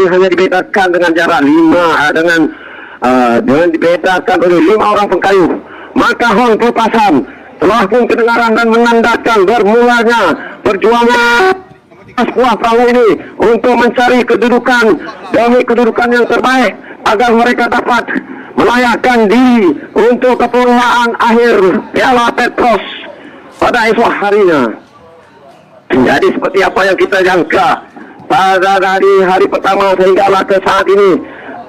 Jadi hanya dibedakan dengan jarak lima uh, dengan uh, dengan dibedakan oleh lima orang pengkayu. Maka hon pelepasan telah pun kedengaran dan menandakan bermulanya perjuangan sebuah perahu ini untuk mencari kedudukan demi kedudukan yang terbaik agar mereka dapat melayakkan diri untuk kepunyaan akhir Piala Petros pada esok harinya. Jadi seperti apa yang kita jangka pada dari hari pertama sehingga ke saat ini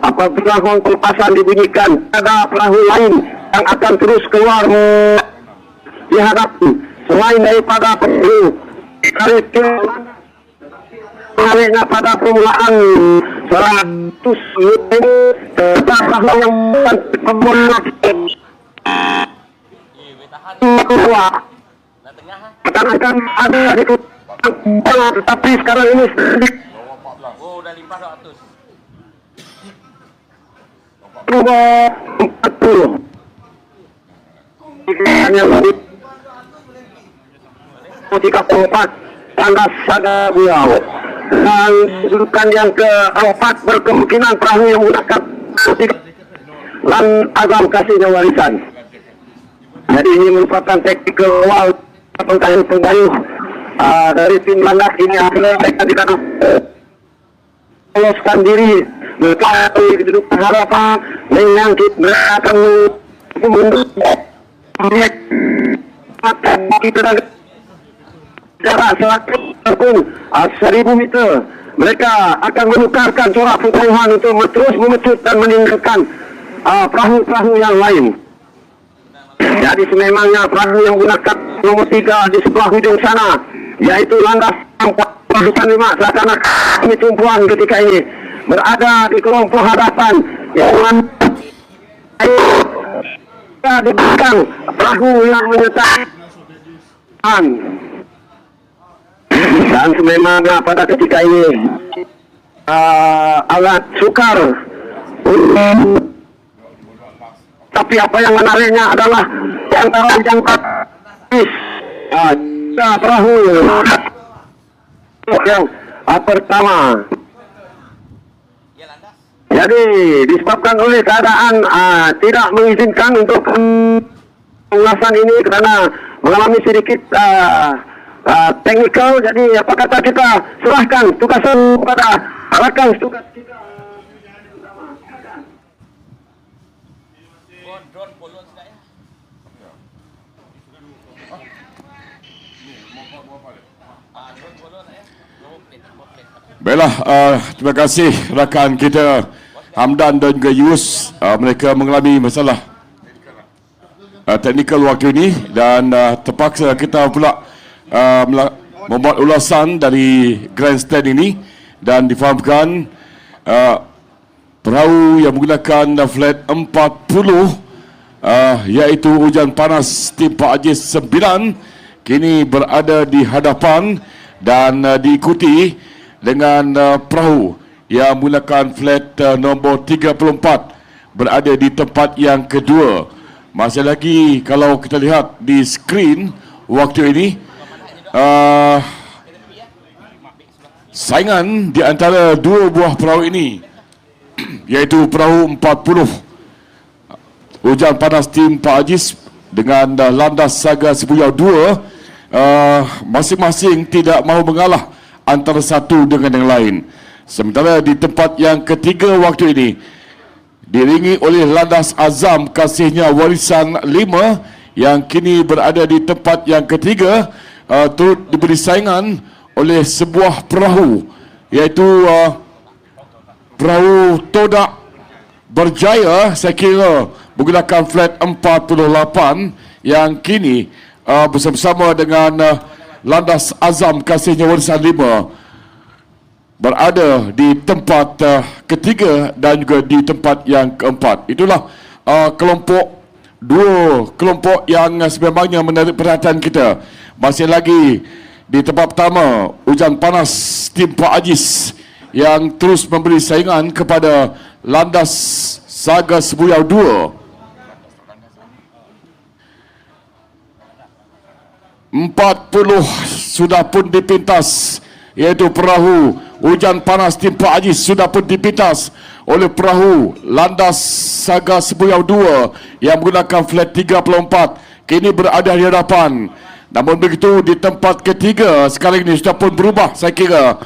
apabila hon pelepasan dibunyikan ada perahu lain yang akan terus keluar dihadapi. Selain daripada perahu dari menariknya pada permulaan 100 meter tetap yang pembunuh kedua akan ada itu tetapi sekarang ini Oh, dah limpah 200. dua empat puluh. Hanya lebih tiga puluh empat tanda sada beliau. Dan kedudukan yang keempat berkemungkinan perahu yang menggunakan tiga dan agam kasihnya warisan. Jadi ini merupakan taktikal awal pengkayu-pengkayu uh, dari tim landas ini adalah mereka tidak loloskan diri mereka kedudukan harapan menyangkut mereka akan mundur kita jarak ataupun uh, seribu meter mereka akan menukarkan corak pertahuan untuk terus memecut dan meninggalkan uh, perahu-perahu yang lain. Jadi sememangnya perahu yang gunakan nomor tiga di sebelah hujung sana yaitu landas Pasukan lima seakan kami tumpuan ketika ini. Berada di kelompok hadapan yang mana di belakang perahu yang menyertai dan sememangnya pada ketika ini uh, alat sukar tapi apa yang menariknya adalah yang yang uh, perahu yang uh, pertama. Ya jadi disebabkan oleh keadaan uh, tidak mengizinkan untuk pengulasaan ini kerana mengalami sedikit uh, uh, technical jadi apa kata kita? Serahkan tugasan kepada rakan tugas kita Baiklah, uh, terima kasih rakan kita Hamdan dan juga Yus. Uh, mereka mengalami masalah uh, teknikal waktu ini dan uh, terpaksa kita pula uh, membuat ulasan dari grandstand ini dan difahamkan uh, perahu yang menggunakan flat 40 uh, iaitu hujan panas tim Pak Ajis 9 kini berada di hadapan dan uh, diikuti dengan uh, perahu yang menggunakan flat uh, nombor 34 berada di tempat yang kedua. Masih lagi kalau kita lihat di skrin waktu ini uh, saingan di antara dua buah perahu ini iaitu perahu 40 hujan panas tim Pak Ajis dengan uh, landas saga Sibuyau 2 uh, masing-masing tidak mahu mengalah antara satu dengan yang lain. Sementara di tempat yang ketiga waktu ini diringi oleh landas azam kasihnya warisan 5 yang kini berada di tempat yang ketiga uh, turut diberi saingan oleh sebuah perahu iaitu uh, perahu Todak berjaya saya kira menggunakan flat 48 yang kini uh, bersama-sama dengan uh, landas azam kasihnya warisan 5 berada di tempat uh, ketiga dan juga di tempat yang keempat. Itulah uh, kelompok dua kelompok yang sebenarnya menarik perhatian kita. Masih lagi di tempat pertama hujan panas tim Pak Ajis yang terus memberi saingan kepada landas Saga Sebuyau 2. 40 sudah pun dipintas iaitu perahu Hujan panas timpa Ajis sudah pun dipintas oleh perahu landas Saga Sebuyau 2 yang menggunakan flat 34 kini berada di hadapan. Namun begitu di tempat ketiga sekarang ini sudah pun berubah saya kira.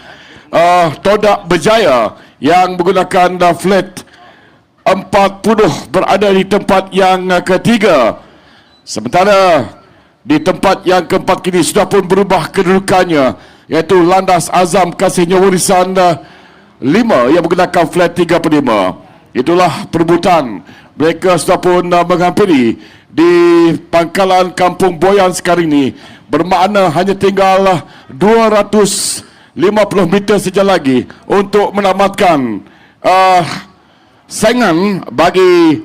Uh, Todak Berjaya yang menggunakan flat 40 berada di tempat yang ketiga. Sementara di tempat yang keempat kini sudah pun berubah kedudukannya iaitu Landas Azam Kasihnya Warisan 5 yang menggunakan flat 35. Itulah perebutan. Mereka sudah pun uh, menghampiri di pangkalan Kampung Boyan sekarang ini. Bermakna hanya tinggal uh, 250 meter saja lagi untuk menamatkan uh, saingan bagi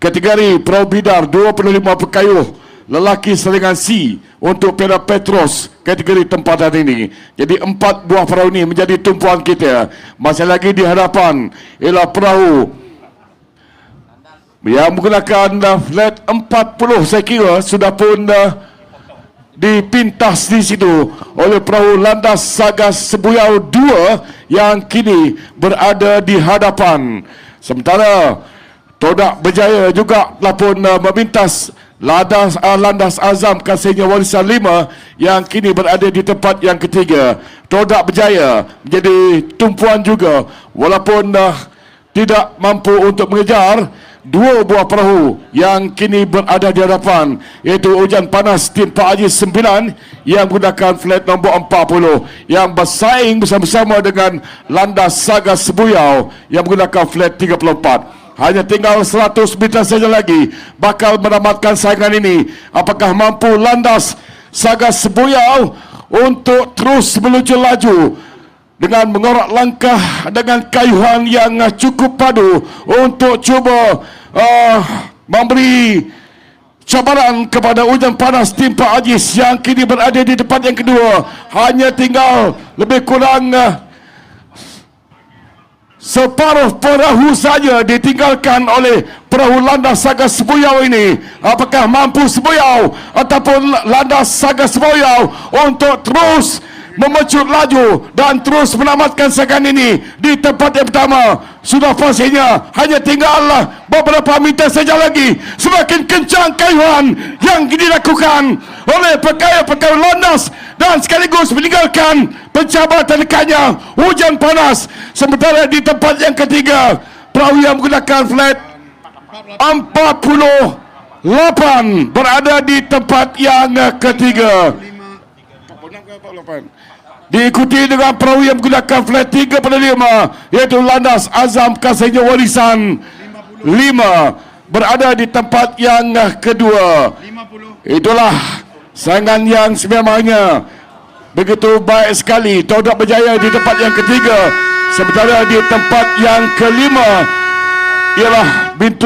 kategori perahu bidar 25 pekayuh lelaki selingan C untuk Piala Petros kategori tempatan ini. Jadi empat buah perahu ini menjadi tumpuan kita. Masih lagi di hadapan ialah perahu yang menggunakan uh, flat 40 saya kira sudah pun uh, dipintas di situ oleh perahu landas Sagas Sebuyau 2 yang kini berada di hadapan. Sementara Todak Berjaya juga telah pun uh, memintas landas, uh, landas Azam Kasihnya Warisan 5 yang kini berada di tempat yang ketiga. Todak Berjaya menjadi tumpuan juga walaupun uh, tidak mampu untuk mengejar dua buah perahu yang kini berada di hadapan iaitu hujan panas tim Pak Haji 9 yang menggunakan flat nombor 40 yang bersaing bersama-sama dengan landas Saga Sebuyau yang menggunakan flat 34 hanya tinggal 100 meter saja lagi. Bakal menamatkan saingan ini. Apakah mampu landas Saga Sebuyau untuk terus menuju laju dengan mengorak langkah dengan kayuhan yang cukup padu untuk cuba uh, memberi cabaran kepada hujan panas tim Pak Ajis yang kini berada di tempat yang kedua. Hanya tinggal lebih kurang uh, separuh perahu saja ditinggalkan oleh perahu landas Saga Sebuyau ini. Apakah mampu Sebuyau ataupun landas Saga Sebuyau untuk terus memecut laju dan terus menamatkan segan ini di tempat yang pertama sudah pastinya hanya tinggallah beberapa meter saja lagi semakin kencang kayuhan yang dilakukan oleh pekaya-pekaya landas dan sekaligus meninggalkan pencabar terdekannya hujan panas. Sementara di tempat yang ketiga perahu yang menggunakan flat 48 berada di tempat yang ketiga. Diikuti dengan perahu yang menggunakan flat 3 pada 5 iaitu Landas Azam Kasihnya Warisan 5 berada di tempat yang kedua. Itulah saingan yang sememangnya begitu baik sekali. Todak berjaya di tempat yang ketiga sementara di tempat yang kelima ialah Bintu